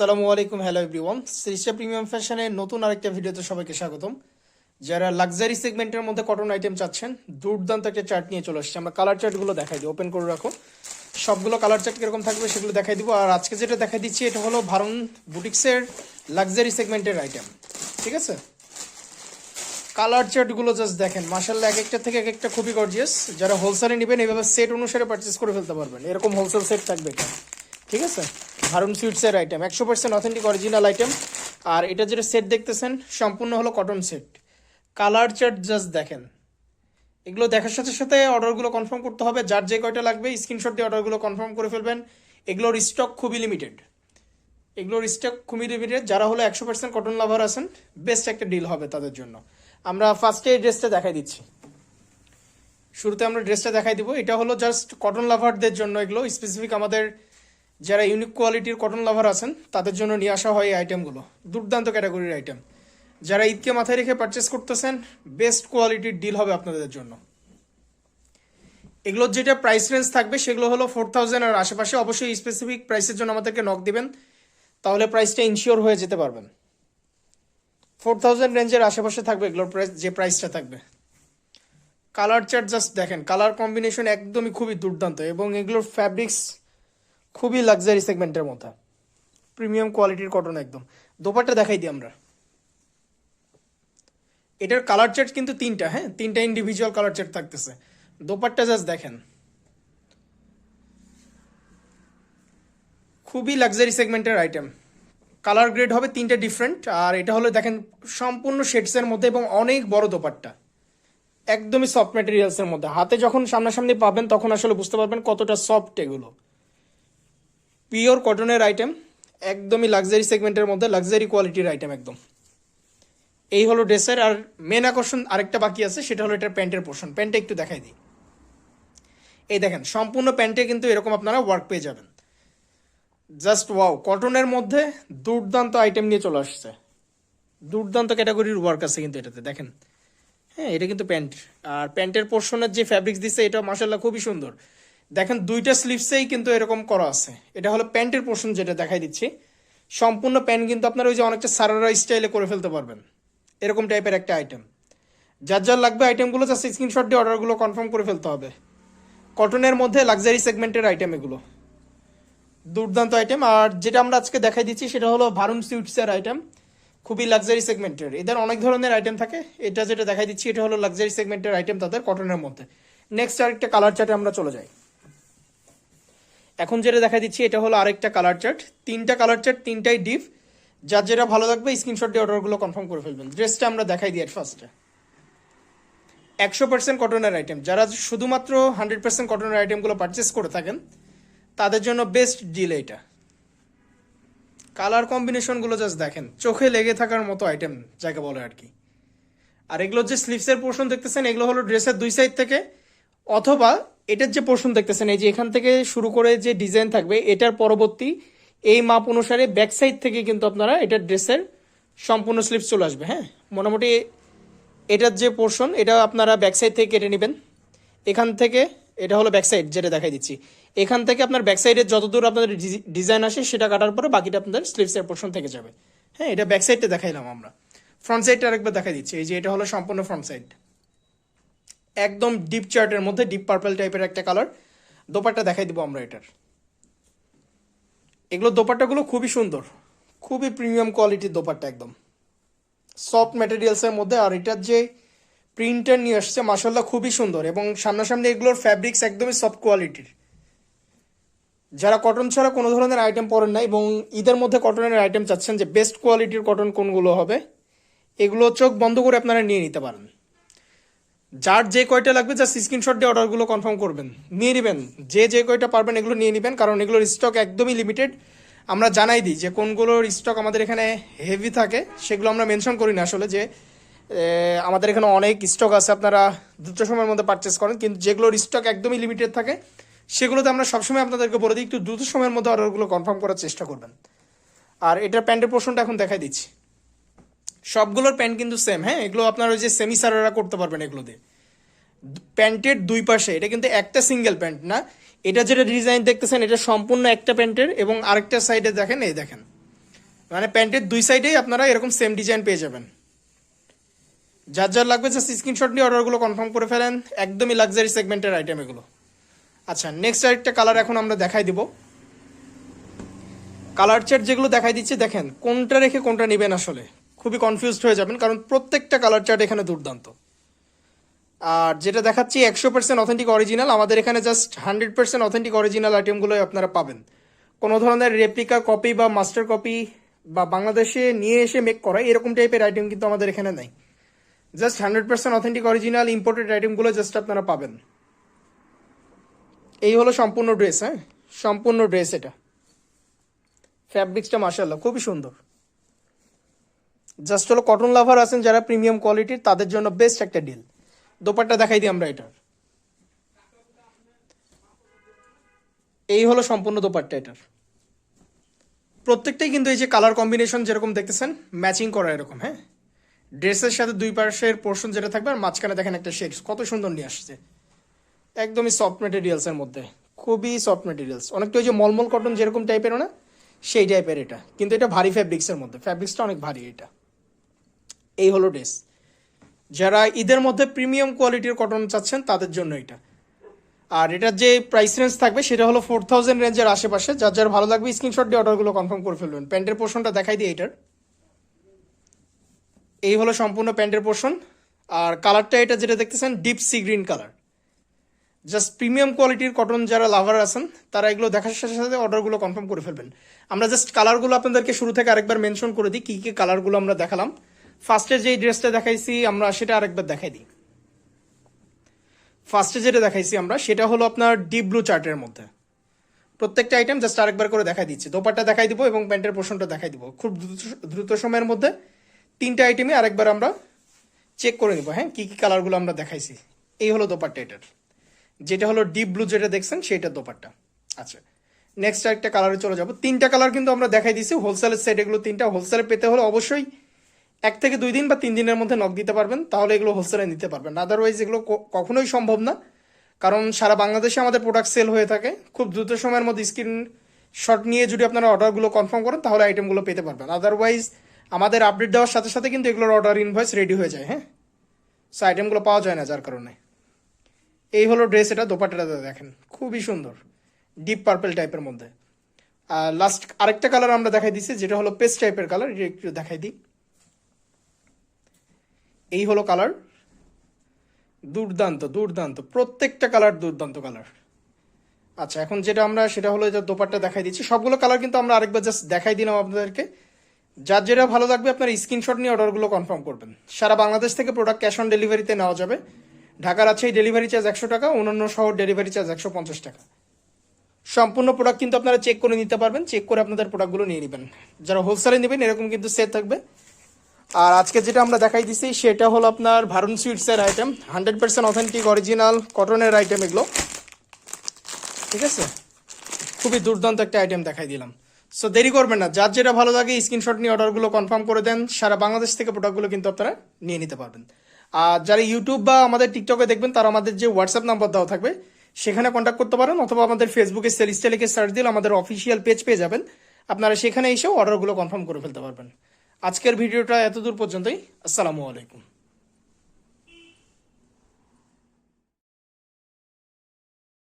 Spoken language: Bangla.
আসসালামু আলাইকুম, হ্যালো এভরিওয়ান। শ্রীষা প্রিমিয়াম ফ্যাশনের নতুন আরেকটা ভিডিওতে সবাইকে স্বাগতম। যারা লাক্সারি সেগমেন্টের মধ্যে কটন আইটেম চাচ্ছেন, দুর্দান্ত একটা চার্ট নিয়ে চলে আসছে। আমরা কালার চার্টগুলো দেখাই দিই, ওপেন করে রাখো। সবগুলো কালার চার্ট কীরকম থাকবে সেগুলো দেখাই দিব। আর আজকে যেটা দেখাই দিচ্ছি, এটা হলো ভারন বুটিক্সের লাক্সারি সেগমেন্টের আইটেম। ঠিক আছে? কালার চার্টগুলো জাস্ট দেখেন। মাসাল্লাহ এক একটা থেকে এক একটা খুবই গর্জিয়াস যারা হোলসেলে নেবেন এইভাবে সেট অনুসারে পারচেস করে ফেলতে পারবেন। এরকম হোলসেল সেট থাকবে এটা। ঠিক আছে? হারুন সুইটসের আইটেম একশো পার্সেন্ট অথেন্টিক অরিজিনাল আইটেম আর এটা যেটা সেট দেখতেছেন, সম্পূর্ণ হলো cotton set colour chart just দেখেন। এগুলো দেখার সাথে সাথে অর্ডারগুলো কনফার্ম করতে হবে। যার যে কয়টা লাগবে স্ক্রিনশট দিয়ে অর্ডারগুলো কনফার্ম করে ফেলবেন। এগুলোর স্টক খুবই লিমিটেড এগুলোর স্টক খুবই লিমিটেড যারা হলো একশো পার্সেন্ট কটন লাভার আছেন বেস্ট একটা ডিল হবে তাদের জন্য। আমরা ফার্স্টে এই ড্রেসটা দেখাই দিচ্ছি। শুরুতে আমরা ড্রেসটা দেখাই দিব। এটা হলো জাস্ট কটন লাভারদের জন্য এগুলো। স্পেসিফিক আমাদের যারা ইউনিক কোয়ালিটির কটন লাভার আছেন, তাদের জন্য নিয়ে আসা হয় এই আইটেমগুলো দুর্দান্ত ক্যাটাগরির আইটেম যারা ঈদকে মাথায় রেখে পারচেস করতেছেন বেস্ট কোয়ালিটির ডিল হবে আপনাদের জন্য। এগুলোর যেটা প্রাইস রেঞ্জ থাকবে, সেগুলো হলো ফোর থাউজেন্ড আর আশেপাশে অবশ্যই স্পেসিফিক প্রাইসের জন্য আমাদেরকে নক দিবেন, তাহলে প্রাইসটা ইনশিওর হয়ে যেতে পারবেন। ফোর থাউজেন্ড রেঞ্জের আশেপাশে থাকবে এগুলোর প্রাইস যে প্রাইসটা থাকবে। কালার চার্ট জাস্ট দেখেন কালার কম্বিনেশন একদমই খুবই দুর্দান্ত এবং এগুলোর ফ্যাব্রিক্স খুবই লাক্সারি সেগমেন্টের মধ্যে। প্রিমিয়াম কোয়ালিটির কটন একদম। দোপাট্টা দেখাই দিই আমরা। এটার কালার চার্ট কিন্তু তিনটা হ্যাঁ? তিনটা ইন্ডিভিজুয়াল কালার চার্ট থাকতেছে। দোপাট্টা জাস্ট দেখেন। খুবই লাক্সারি সেগমেন্টের আইটেম কালার গ্রেড হবে তিনটা ডিফারেন্ট আর এটা হলো দেখেন সম্পূর্ণ শেডসের মধ্যে এবং অনেক বড় দোপাট্টা। একদমই সফট ম্যাটেরিয়ালসের মধ্যে। হাতে যখন সামনাসামনি পাবেন, তখন আসলে বুঝতে পারবেন কতটা সফট এগুলো। পিওর কটনের আইটেম, একদমই লাক্সারি সেগমেন্টের মধ্যে লাক্সারি কোয়ালিটির আইটেম একদম। এই হলো ড্রেসের আর মেন আকর্ষণ আরেকটা বাকি আছে, সেটা হলো এটার প্যান্টের পোর্শন প্যান্টটা একটু দেখাই দিই। এই দেখেন, সম্পূর্ণ প্যান্টে কিন্তু এরকম আপনারা ওয়ার্ক পেয়ে যাবেন। জাস্ট ওয়াও কটনের মধ্যে দুর্দান্ত আইটেম নিয়ে চলে আসছে। দুর্দান্ত ক্যাটাগরির ওয়ার্ক আছে কিন্তু এটাতে, দেখেন। হ্যাঁ এটা কিন্তু প্যান্ট। আর প্যান্টের পোর্শনের যে ফ্যাব্রিক্স দিচ্ছে এটা মাসাল্লাহ খুবই সুন্দর। দেখেন দুইটা স্লিভসেই কিন্তু এরকম করা আছে। এটা হলো প্যান্টের পোর্শন যেটা দেখাই দিচ্ছি। সম্পূর্ণ প্যান্ট কিন্তু আপনারা ওই যে অনেকটা সারারা স্টাইলে করে ফেলতে পারবেন। এরকম টাইপের একটা আইটেম যার যার লাগবে আইটেমগুলো জাস্ট স্ক্রিনশট দিয়ে অর্ডারগুলো কনফার্ম করে ফেলতে হবে। কটনের মধ্যে লাক্সারি সেগমেন্টের আইটেম এগুলো। দুর্দান্ত আইটেম আর যেটা আমরা আজকে দেখাই দিচ্ছি, সেটা হলো ভারুন সুইটসের আইটেম খুবই লাক্সারি সেগমেন্টের এদের অনেক ধরনের আইটেম থাকে। এটা যেটা দেখাই দিচ্ছি, এটা হলো লাক্সারি সেগমেন্টের আইটেম তাদের কটনের মধ্যে। নেক্সট আরেকটা কালার চার্টে আমরা চলে যাই। এখন যেটা দেখা দিচ্ছি, এটা হলো আরেকটা কালার চার্ট তিনটা কালার চার্ট তিনটাই ডিপ যার যেটা ভালো লাগবে স্ক্রিনশট দিয়ে অর্ডারগুলো কনফার্ম করে ফেলবেন। ড্রেসটা আমরা দেখাই দিই ফার্স্টে একশো পার্সেন্ট কটনের আইটেম যারা শুধুমাত্র হান্ড্রেড পার্সেন্ট কটনের আইটেমগুলো পারচেস করে থাকেন, তাদের জন্য বেস্ট ডিল এটা কালার কম্বিনেশনগুলো জাস্ট দেখেন। চোখে লেগে থাকার মতো আইটেম যাকে বলে আর কি। আর এগুলোর যে স্লিভসের পোর্শন দেখতেছেন, এগুলো হলো ড্রেসের দুই সাইড থেকে। অথবা এটার যে পোর্শন দেখতেছেন, এই যে এখান থেকে শুরু করে যে ডিজাইন থাকবে, এটার পরবর্তী এই মাপ অনুসারে ব্যাক সাইড থেকে কিন্তু আপনারা এটার ড্রেসের সম্পূর্ণ স্লিভস চলে আসবে হ্যাঁ? মোটামুটি এটার যে পোর্শন এটা আপনারা ব্যাক সাইড থেকে কেটে নেবেন। এখান থেকে, এটা হলো ব্যাক সাইড যেটা দেখাই দিচ্ছি। এখান থেকে আপনার ব্যাক সাইডের যতদূর আপনাদের ডিজাইন আসে সেটা কাটার পরে বাকিটা আপনাদের স্লিভসের পোর্শন থেকে যাবে। হ্যাঁ এটা ব্যাক সাইডটা দেখাইলাম আমরা। ফ্রন্ট সাইডটা আরেকবার দেখাই দিচ্ছি, এই যে এটা হলো সম্পূর্ণ ফ্রন্ট সাইড একদম ডিপ চার্টের মধ্যে ডিপ পার্পল টাইপের একটা কালার দোপাট্টা দেখাই দিব আমরা এটার। এগুলো দোপাট্টাগুলো খুবই সুন্দর। খুবই প্রিমিয়াম কোয়ালিটির দোপাট্টা একদম। সফট ম্যাটেরিয়ালসের মধ্যে, আর এটার যে প্রিন্টার নিয়ে আসছে মাসাল্লাহ খুবই সুন্দর। এবং সামনাসামনি এগুলোর ফ্যাব্রিক্স একদমই সফট কোয়ালিটির যারা কটন ছাড়া কোনো ধরনের আইটেম পরেন না এবং ঈদের মধ্যে কটনের আইটেম চাচ্ছেন যে বেস্ট কোয়ালিটির কটন কোনগুলো হবে, এগুলো চোখ বন্ধ করে আপনারা নিয়ে নিতে পারেন। যার যে কয়টা লাগবে জাস্ট স্ক্রিনশট দিয়ে অর্ডারগুলো কনফার্ম করবেন। নিয়ে নেবেন। যে যে কয়টা পারবেন এগুলো নিয়ে নেবেন, কারণ এগুলোর স্টক একদমই লিমিটেড আমরা জানাই দিই যে কোনগুলোর স্টক আমাদের এখানে হেভি থাকে, সেগুলো আমরা মেনশন করি না আসলে যে আমাদের এখানে অনেক স্টক আছে আপনারা দ্রুত সময়ের মধ্যে পারচেস করেন, কিন্তু যেগুলোর স্টক একদমই লিমিটেড থাকে, সেগুলোতে আমরা সবসময় আপনাদেরকে বলে দিই, একটু দ্রুত সময়ের মধ্যে অর্ডারগুলো কনফার্ম করার চেষ্টা করবেন। আর এটার প্যান্টের পোর্শনটা এখন দেখাই দিচ্ছি। সবগুলোর প্যান্ট কিন্তু সেম হ্যাঁ? এগুলো আপনার ওই যে সেমি সারারা করতে পারবেন এগুলো দিয়ে। প্যান্টের দুই পাশে, এটা কিন্তু একটা সিঙ্গেল প্যান্ট না। এটা যেটা ডিজাইন দেখতেছেন, এটা সম্পূর্ণ একটা প্যান্টের এবং আরেকটা সাইডে দেখেন, এই দেখেন। মানে প্যান্টের দুই সাইডেই আপনারা এরকম সেম ডিজাইন পেয়ে যাবেন। যার যার লাগবে জাস্ট স্ক্রিনশট নিয়ে অর্ডারগুলো কনফার্ম করে ফেলেন। একদমই লাক্সারি সেগমেন্টের আইটেম এগুলো। আচ্ছা নেক্সট আরেকটা কালার এখন আমরা দেখাই দিব। কালার চার্ট যেগুলো দেখাই দিচ্ছে, দেখেন, কোনটা রেখে কোনটা নেবেন আসলে? খুবই কনফিউজড হয়ে যাবেন, কারণ প্রত্যেকটা কালার চার্ট এখানে দুর্দান্ত। আর যেটা দেখাচ্ছি, একশো পার্সেন্ট অথেন্টিক অরিজিনাল আমাদের এখানে just hundred percent authentic original আইটেমগুলোই আপনারা পাবেন। কোনো ধরনের রেপ্লিকা কপি বা মাস্টার কপি বা বাংলাদেশে নিয়ে এসে মেক করা, এরকম টাইপের আইটেম কিন্তু আমাদের এখানে নাই। Just hundred percent authentic original imported আইটেমগুলো জাস্ট আপনারা পাবেন। এই হলো সম্পূর্ণ ড্রেস হ্যাঁ? সম্পূর্ণ ড্রেস এটা। ফ্যাব্রিক্সটা মাসাল্লাহ খুবই সুন্দর। জাস্ট হলো কটন লাভার আছেন যারা প্রিমিয়াম কোয়ালিটির তাদের জন্য বেস্ট একটা ডিল দোপাট্টা দেখাই দিই আমরা এটার। এই হলো সম্পূর্ণ দোপাট্টা এটার। প্রত্যেকটাই কিন্তু এই যে কালার কম্বিনেশন যেরকম দেখতেছেন ম্যাচিং করা এরকম হ্যাঁ? ড্রেসের সাথে দুই পাশের পোর্শন যেটা থাকবে, আর মাঝখানে দেখেন একটা শেড কত সুন্দর নিয়ে আসছে। একদমই সফট মেটেরিয়ালসের মধ্যে, খুবই সফট মেটেরিয়ালস অনেকটা ওই যে মলমল কটন যেরকম টাইপের না, সেই টাইপের এটা। কিন্তু এটা ভারী ফ্যাব্রিক্সের মধ্যে। ফ্যাব্রিক্সটা অনেক ভারী এটা। এই হলো ড্রেস। যারা ঈদের মধ্যে প্রিমিয়াম কোয়ালিটির কটন চাচ্ছেন, তাদের জন্য এটা। আর এটার যে প্রাইস রেঞ্জ থাকবে, সেটা হলো ফোর থাউজেন্ড রেঞ্জের আশেপাশে। যার যার ভালো লাগবে স্ক্রিনশট দিয়ে অর্ডারগুলো কনফার্ম করে ফেলবেন। প্যান্টের পোর্শনটা দেখাই দিই এটার। এই হলো সম্পূর্ণ প্যান্টের পোর্শন আর কালারটা এটা যেটা দেখতেছেন deep sea green colour just premium কোয়ালিটির কটন যারা লাভার আছেন, তারা এগুলো দেখার সাথে সাথে অর্ডারগুলো কনফার্ম করে ফেলবেন। আমরা জাস্ট কালারগুলো আপনাদেরকে শুরু থেকে আরেকবার মেনশন করে দিই, কী কী কালারগুলো আমরা দেখালাম। ফার্স্টে যেই ড্রেসটা দেখাইছি আমরা সেটা আরেকবার দেখাই দিই। ফার্স্টে যেটা দেখাইছি আমরা, সেটা হলো আপনার ডিপ ব্লু চার্টের মধ্যে। প্রত্যেকটা আইটেম জাস্ট আরেকবার করে দেখাই দিচ্ছি। দোপাট্টা দেখাই দিব এবং প্যান্টের পোর্শনটা দেখাই দিব। খুব দ্রুত সময়ের মধ্যে তিনটা আইটেমই আরেকবার আমরা চেক করে নিব। হ্যাঁ কী কী কালারগুলো আমরা দেখাইছি। এই হলো দোপাট্টা এটার। যেটা হলো ডিপ ব্লু যেটা দেখছেন সেইটার দোপাট্টা। আচ্ছা নেক্সট আরেকটা কালারে চলে যাব। তিনটা কালার কিন্তু আমরা দেখাই দিছি হোলসেলের সেট এগুলো তিনটা। হোলসেলে পেতে হলে অবশ্যই এক থেকে দুই দিন বা তিন দিনের মধ্যে নক দিতে পারবেন, তাহলে এগুলো হোলসেলে নিতে পারবেন। আদারওয়াইজ এগুলো কখনোই সম্ভব না। কারণ সারা বাংলাদেশে আমাদের প্রোডাক্ট সেল হয়ে থাকে। খুব দ্রুত সময়ের মধ্যে স্ক্রিন শট নিয়ে যদি আপনারা অর্ডারগুলো কনফার্ম করেন, তাহলে আইটেমগুলো পেতে পারবেন। আদারওয়াইজ আমাদের আপডেট দেওয়ার সাথে সাথে কিন্তু এগুলোর অর্ডার ইনভয়েস রেডি হয়ে যায় হ্যাঁ? সো আইটেমগুলো পাওয়া যায় না যার কারণে। এই হলো ড্রেস এটা দোপাট্টাটা দেখেন। খুবই সুন্দর। ডিপ পার্পেল টাইপের মধ্যে। আর লাস্ট আরেকটা কালার আমরা দেখাই দিছি যেটা হলো পেস্ট টাইপের কালার এটা একটু দেখাই দিই। এই হলো কালার। দুর্দান্ত দুর্দান্ত। প্রত্যেকটা কালার দুর্দান্ত কালার। আচ্ছা এখন যেটা আমরা, সেটা হলো যে দোপাট্টা দেখাই দিচ্ছি। সবগুলো কালার কিন্তু আমরা আরেকবার জাস্ট দেখাই দিলাম আপনাদেরকে। যার যেটা ভালো লাগবে, আপনার স্ক্রিনশট নিয়ে অর্ডারগুলো কনফার্ম করবেন। সারা বাংলাদেশ থেকে প্রোডাক্ট ক্যাশ অন ডেলিভারিতে নেওয়া যাবে। ঢাকার আছে এই ডেলিভারি চার্জ একশো টাকা, অন্যান্য শহর ডেলিভারি চার্জ একশো পঞ্চাশ টাকা। সম্পূর্ণ প্রোডাক্ট কিন্তু আপনারা চেক করে নিতে পারবেন। চেক করে আপনাদের প্রোডাক্টগুলো নিয়ে নেবেন। যারা হোলসেলে নেবেন, এরকম কিন্তু সেট থাকবে। আর আজকে যেটা আমরা দেখাই দিছি, সেটা হলো আপনার Varun সুইটসের item hundred percent authentic original কটনের আইটেম এগুলো। ঠিক আছে? খুবই দুর্দান্ত একটা আইটেম দেখাই দিলাম। সো দেরি করবেন না। যার যেটা ভালো লাগে স্ক্রিনশট নিয়ে অর্ডারগুলো কনফার্ম করে দেন। সারা বাংলাদেশ থেকে প্রোডাক্টগুলো কিন্তু আপনারা নিয়ে নিতে পারবেন। আর যারা ইউটিউব বা আমাদের টিকটকে দেখবেন, তারা আমাদের যে হোয়াটসঅ্যাপ নাম্বার দেওয়া থাকবে, সেখানে কন্ট্যাক্ট করতে পারেন, অথবা আমাদের ফেসবুকে সেলিস্টে লিখে সার্চ দিলে আমাদের অফিসিয়াল পেজ পেয়ে যাবেন। আপনারা সেখানে এসেও অর্ডারগুলো কনফার্ম করে ফেলতে পারবেন। আজকের ভিডিওটা এতদূর পর্যন্তই। আসসালামু আলাইকুম।